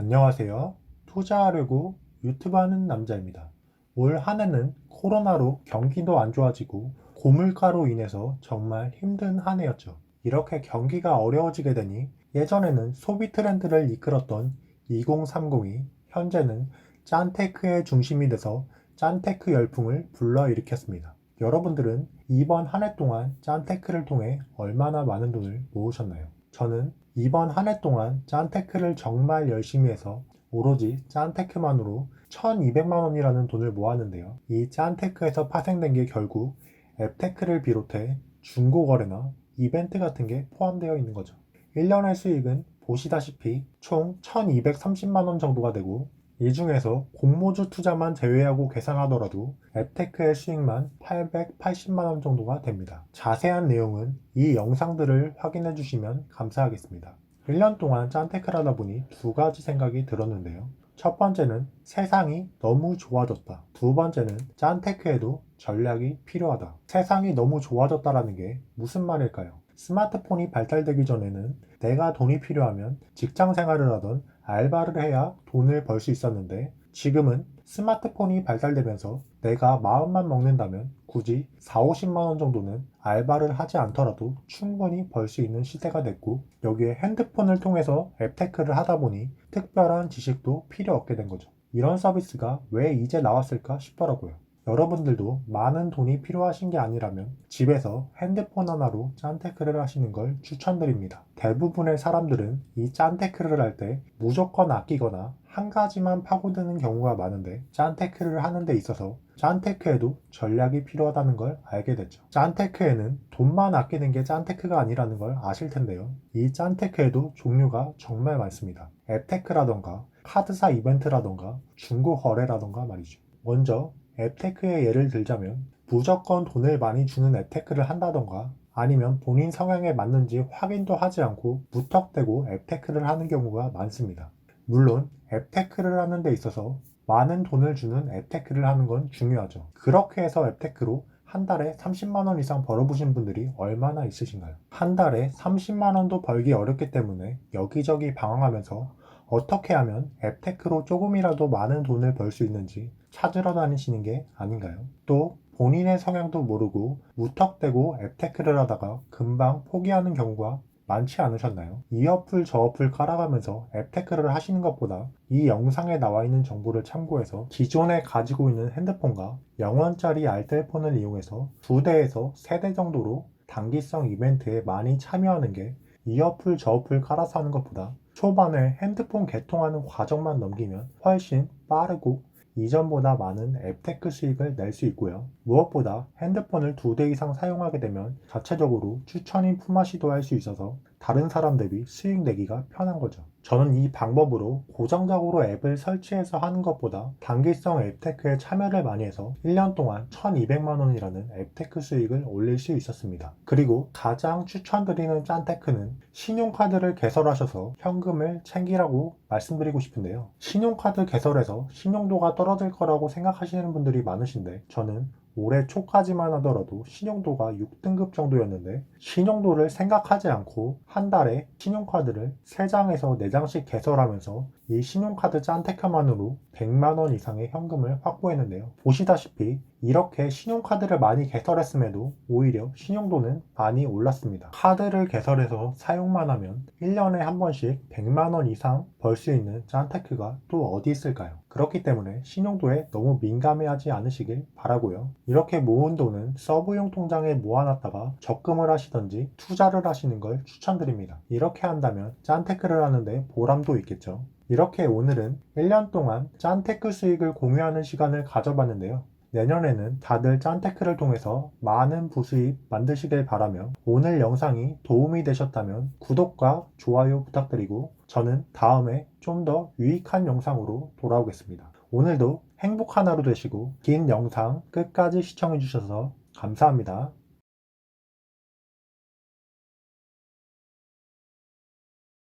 안녕하세요. 투자하려고 유튜브 하는 남자입니다. 올 한 해는 코로나로 경기도 안 좋아지고 고물가로 인해서 정말 힘든 한 해였죠. 이렇게 경기가 어려워지게 되니 예전에는 소비 트렌드를 이끌었던 2030이 현재는 짠테크의 중심이 돼서 짠테크 열풍을 불러일으켰습니다. 여러분들은 이번 한 해 동안 짠테크를 통해 얼마나 많은 돈을 모으셨나요? 저는 이번 한 해 동안 짠테크를 정말 열심히 해서 오로지 짠테크만으로 1200만 원이라는 돈을 모았는데요. 이 짠테크에서 파생된 게 결국 앱테크를 비롯해 중고거래나 이벤트 같은 게 포함되어 있는 거죠. 1년의 수익은 보시다시피 총 1230만 원 정도가 되고 이 중에서 공모주 투자만 제외하고 계산하더라도 앱테크의 수익만 880만 원 정도가 됩니다. 자세한 내용은 이 영상들을 확인해 주시면 감사하겠습니다. 1년 동안 짠테크를 하다 보니 두 가지 생각이 들었는데요. 첫 번째는 세상이 너무 좋아졌다. 두 번째는 짠테크에도 전략이 필요하다. 세상이 너무 좋아졌다라는 게 무슨 말일까요? 스마트폰이 발달되기 전에는 내가 돈이 필요하면 직장 생활을 하던 알바를 해야 돈을 벌 수 있었는데 지금은 스마트폰이 발달되면서 내가 마음만 먹는다면 굳이 4, 50만 원 정도는 알바를 하지 않더라도 충분히 벌 수 있는 시대가 됐고 여기에 핸드폰을 통해서 앱테크를 하다 보니 특별한 지식도 필요 없게 된 거죠. 이런 서비스가 왜 이제 나왔을까 싶더라고요. 여러분들도 많은 돈이 필요하신 게 아니라면 집에서 핸드폰 하나로 짠테크를 하시는 걸 추천드립니다. 대부분의 사람들은 이 짠테크를 할 때 무조건 아끼거나 한 가지만 파고드는 경우가 많은데 짠테크를 하는 데 있어서 짠테크에도 전략이 필요하다는 걸 알게 됐죠. 짠테크에는 돈만 아끼는 게 짠테크가 아니라는 걸 아실 텐데요. 이 짠테크에도 종류가 정말 많습니다. 앱테크라던가 카드사 이벤트라던가 중고 거래라던가 말이죠. 먼저 앱테크의 예를 들자면 무조건 돈을 많이 주는 앱테크를 한다던가 아니면 본인 성향에 맞는지 확인도 하지 않고 무턱대고 앱테크를 하는 경우가 많습니다. 물론 앱테크를 하는 데 있어서 많은 돈을 주는 앱테크를 하는 건 중요하죠. 그렇게 해서 앱테크로 한 달에 30만 원 이상 벌어보신 분들이 얼마나 있으신가요? 한 달에 30만 원도 벌기 어렵기 때문에 여기저기 방황하면서 어떻게 하면 앱테크로 조금이라도 많은 돈을 벌 수 있는지 찾으러 다니시는 게 아닌가요? 또 본인의 성향도 모르고 무턱대고 앱테크를 하다가 금방 포기하는 경우가 많지 않으셨나요? 이 어플 저 어플 깔아가면서 앱테크를 하시는 것보다 이 영상에 나와 있는 정보를 참고해서 기존에 가지고 있는 핸드폰과 0원짜리 알뜰폰을 이용해서 두 대에서 세 대 정도로 단기성 이벤트에 많이 참여하는 게 이 어플 저 어플 깔아서 하는 것보다 초반에 핸드폰 개통하는 과정만 넘기면 훨씬 빠르고 이전보다 많은 앱테크 수익을 낼 수 있고요. 무엇보다 핸드폰을 두 대 이상 사용하게 되면 자체적으로 추천인 품앗이도 할 수 있어서 다른 사람 대비 수익 내기가 편한 거죠. 저는 이 방법으로 고정적으로 앱을 설치해서 하는 것보다 단기성 앱테크에 참여를 많이 해서 1년 동안 1200만 원이라는 앱테크 수익을 올릴 수 있었습니다. 그리고 가장 추천드리는 짠테크는 신용카드를 개설하셔서 현금을 챙기라고 말씀드리고 싶은데요. 신용카드 개설해서 신용도가 떨어질 거라고 생각하시는 분들이 많으신데 저는 올해 초까지만 하더라도 신용도가 6등급 정도였는데 신용도를 생각하지 않고 한 달에 신용카드를 3장에서 4장씩 개설하면서 이 신용카드 짠테크만으로 100만원 이상의 현금을 확보했는데요. 보시다시피 이렇게 신용카드를 많이 개설했음에도 오히려 신용도는 많이 올랐습니다. 카드를 개설해서 사용만 하면 1년에 한 번씩 100만원 이상 벌 수 있는 짠테크가 또 어디 있을까요? 그렇기 때문에 신용도에 너무 민감해하지 않으시길 바라고요. 이렇게 모은 돈은 서브용 통장에 모아놨다가 적금을 하시던지 투자를 하시는 걸 추천드립니다. 이렇게 한다면 짠테크를 하는데 보람도 있겠죠. 이렇게 오늘은 1년 동안 짠테크 수익을 공유하는 시간을 가져봤는데요. 내년에는 다들 짠테크를 통해서 많은 부수입 만드시길 바라며 오늘 영상이 도움이 되셨다면 구독과 좋아요 부탁드리고 저는 다음에 좀 더 유익한 영상으로 돌아오겠습니다. 오늘도 행복한 하루 되시고 긴 영상 끝까지 시청해주셔서 감사합니다.